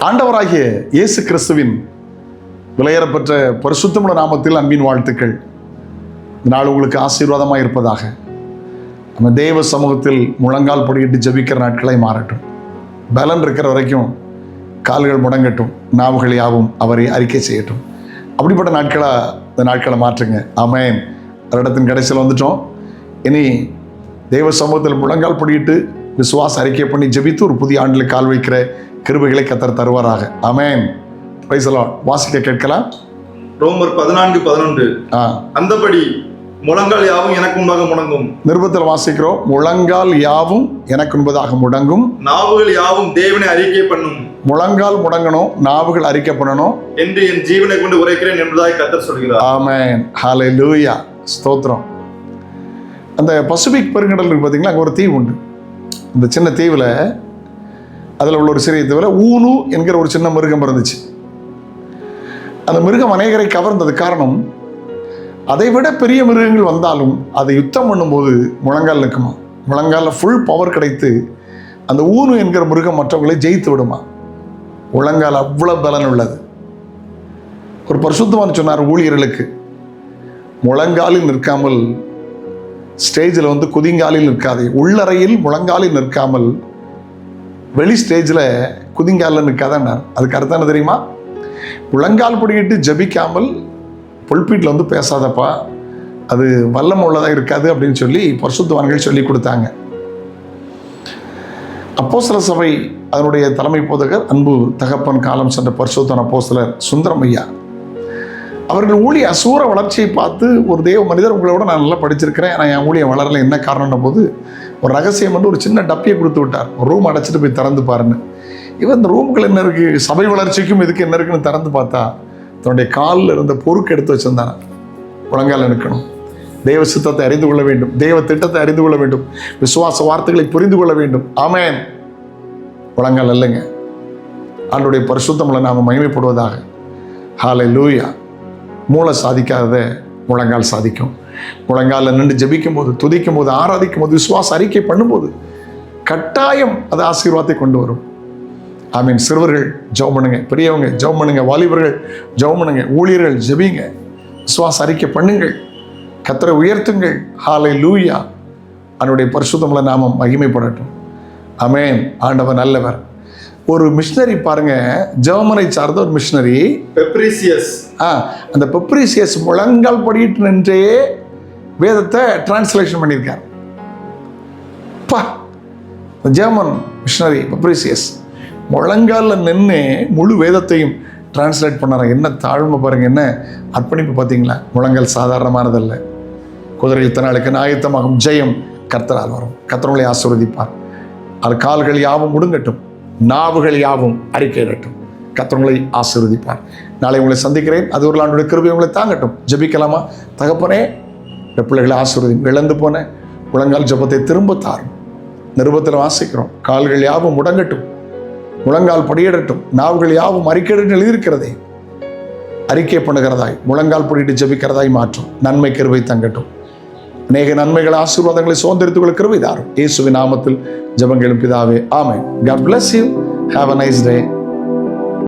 ஆண்டவராகிய இயேசு கிறிஸ்துவின் விலையேறப்பெற்ற பரிசுத்தமுள்ள நாமத்தில் அன்பின் வாழ்த்துக்கள். இந்த நாள் உங்களுக்கு ஆசீர்வாதமாக இருப்பதாக. நம்ம தேவ சமூகத்தில் முழங்கால் படியிட்டு ஜெபிக்கிற நாட்களை மாறட்டும். பலன் இருக்கிற வரைக்கும் கால்கள் முடங்கட்டும். நாவுகள் யாவும் அவரை அறிக்கை செய்யட்டும். அப்படிப்பட்ட நாட்களாக இந்த நாட்களை மாற்றுங்க. ஆமென். வருடத்தின் கடைசியில் வந்துட்டோம். இனி தேவ சமூகத்தில் முழங்கால் படியிட்டு விசுவாச அறிக்கை பண்ணி ஜபித்து ஒரு புதிய ஆண்டில் கால் வைக்கிற கிருபைகளை கத்தர் தருவாராக. ஆமென். பிரைசலாட் வாசிக்க கேட்கலாம். ரோமர் பதினான்கு பதினொன்று. அந்தபடி முழங்கால் யாவும் எனக்கு முன்பாக முடங்கும். நிருபத்தில் வாசிக்கிறோம். முழங்கால் யாவும் எனக்கு என்பதாக முடங்கும். நாவுகள் யாவும் தேவனை அறிக்கை பண்ணும். முழங்கால் முடங்கணும் நாவுகள் அறிக்கை பண்ணணும். என்று என் ஜீவனை கொண்டு உரைக்கிறேன் என்பதாய் கத்தர் சொல்கிறார். ஆமென். ஹாலே லூயா ஸ்தோத்திரம். அந்த பசிபிக் பெருங்கடல் பார்த்தீங்களா அங்கே ஒரு தீவு உண்டு. அந்த சின்ன தீவில் அதில் உள்ள ஒரு சிறிய தவிர ஊனு என்கிற ஒரு சின்ன மிருகம் இருந்துச்சு. அந்த மிருகம் அநேகரை கவர்ந்தது காரணம் அதை விட பெரிய மிருகங்கள் வந்தாலும் அதை யுத்தம் பண்ணும்போது முழங்கால் நிற்குமா? முழங்காலில் ஃபுல் பவர் கிடைத்து அந்த ஊனு என்கிற மிருகம் மற்றவர்களை ஜெயித்து விடுமா? முழங்கால் அவ்வளோ பலன் உள்ளது. ஒரு பரிசுத்தவான் சொன்னார் ஊழியர்களுக்கு முழங்காலில் நிற்காமல் ஸ்டேஜில் வந்து குதிங்காலில் நிற்காதே உள்ளறையில் முழங்காலில் நிற்காமல் வெளி ஸ்டேஜில் குதிங்காலில் நிற்காதன்னார் அதுக்கு அது கருத்தான தெரியுமா? முழங்கால் பிடிக்கிட்டு ஜபிக்காமல் புல்பீட்டில் வந்து பேசாதப்பா. அது வல்லம் உள்ளதாக இருக்காது அப்படின்னு சொல்லி பரிசுத்தவான்கள் சொல்லி கொடுத்தாங்க. அப்போசல சபை அதனுடைய தலைமை போதகர் அன்பு தகப்பன் காலம் சென்ற பரிசுத்தன் அப்போசலர் சுந்தரம் ஐயா அவர்கள் ஊழிய அசூர வளர்ச்சியை பார்த்து ஒரு தேவ மனிதர் உங்களோட நான் நல்லா படிச்சிருக்கிறேன். ஆனால் என் ஊழியம் வளரல. என்ன காரணம்ன போது ஒரு ரகசியம் வந்து ஒரு சின்ன டப்பியை கொடுத்து விட்டார். ஒரு ரூம் அடைச்சிட்டு போய் திறந்து பாருன்னு. இவன் இந்த ரூமுக்குள்ள என்ன இருக்குது சபை வளர்ச்சிக்கும் இதுக்கு என்ன இருக்குன்னு திறந்து பார்த்தா தன்னுடைய காலில் இருந்த பொறுக்கு எடுத்து வச்சிருந்தான். முழங்கால் நிற்கணும். தேவ சித்தத்தை அறிந்து கொள்ள வேண்டும். தேவ திட்டத்தை அறிந்து கொள்ள வேண்டும். விசுவாச வார்த்தைகளை புரிந்து கொள்ள வேண்டும். ஆமேன். முழங்கால் இல்லைங்க ஆண்டுடைய பரிசுத்தமில்லை நாம் மகிமைப்படுவதாக. ஹாலை லூயா மூளை சாதிக்காததை முழங்கால் சாதிக்கும். முழங்காலில் நின்று ஜபிக்கும் போது துதிக்கும் போது ஆராதிக்கும் போது விசுவாச அறிக்கை பண்ணும்போது கட்டாயம் அது ஆசீர்வாதத்தை கொண்டு வரும். ஐ மீன் சிறுவர்கள் ஜெபம் பண்ணுங்க. பெரியவங்க ஜெபம் பண்ணுங்க. வாலிபர்கள் ஜெபம் பண்ணுங்க. ஊழியர்கள் ஜெபிங்க. விசுவாச அறிக்கை பண்ணுங்கள். கத்தரை உயர்த்துங்கள். ஹாலை லூயா அவனுடைய பரிசுத்தமுள்ள நாமம் மகிமைப்படட்டும். அமேன் ஆண்டவர் நல்லவர். ஒரு மிஷினரி பாருங்க. ஜெர்மனை சார்ந்த ஒரு மிஷினரி பெப்ரிசியஸ் ஆ அந்த பெப்ரிசியஸ் முழங்கால் படிட்டு நின்றே வேதத்தை டிரான்ஸ்லேஷன் பண்ணியிருக்கார். பா ஜெர்மன் மிஷினரி பெப்ரிசியஸ் முழங்காலில் நின்று முழு வேதத்தையும் டிரான்ஸ்லேட் பண்ணார. என்ன தாழ்மை பாருங்க என்ன அர்ப்பணிப்பு பார்த்தீங்களா? முழங்கால் சாதாரணமானதல்ல. குதிரை இத்தனாளுக்கு ஆயத்தமாகும் ஜெயம் கர்த்தரால் வரும். கர்த்தர்களை ஆசீர்வதிப்பார். அது கால்கள் யாவும் முடுங்கட்டும். நாவுகள் யாவும் அறிக்கையிடட்டும் கத்தவங்களை ஆசீர்வதிப்பார். நாளை உங்களை சந்திக்கிறேன். அது ஒரு ஆண்டுடைய கிருபை உங்களை தாங்கட்டும். ஜெபிக்கலாமா? தகப்பனே இந்த பிள்ளைகளை ஆசீர்வதி இழந்து போன முழங்கால் ஜெபத்தை திரும்ப தாரும். நிருபத்தில் வாசிக்கிறோம். கால்கள் யாவும் முடங்கட்டும். முழங்கால் படியிடட்டும். நாவுகள் யாவும் அறிக்கையிடட்டும் எழுதியிருக்கிறதே அறிக்கை பண்ணுகிறதாய். முழங்கால் படியிட்டு ஜெபிக்கிறதாய் மாற்றும். நன்மை கிருபை தங்கட்டும். அநேக நன்மைகள் ஆசீர்வாதங்களை சுதந்திரித்துக் கொள்ள கிருபை இயேசுவின் நாமத்தில் ஜெபங்களும் பிதாவே ஆமை God bless you. Have a nice day.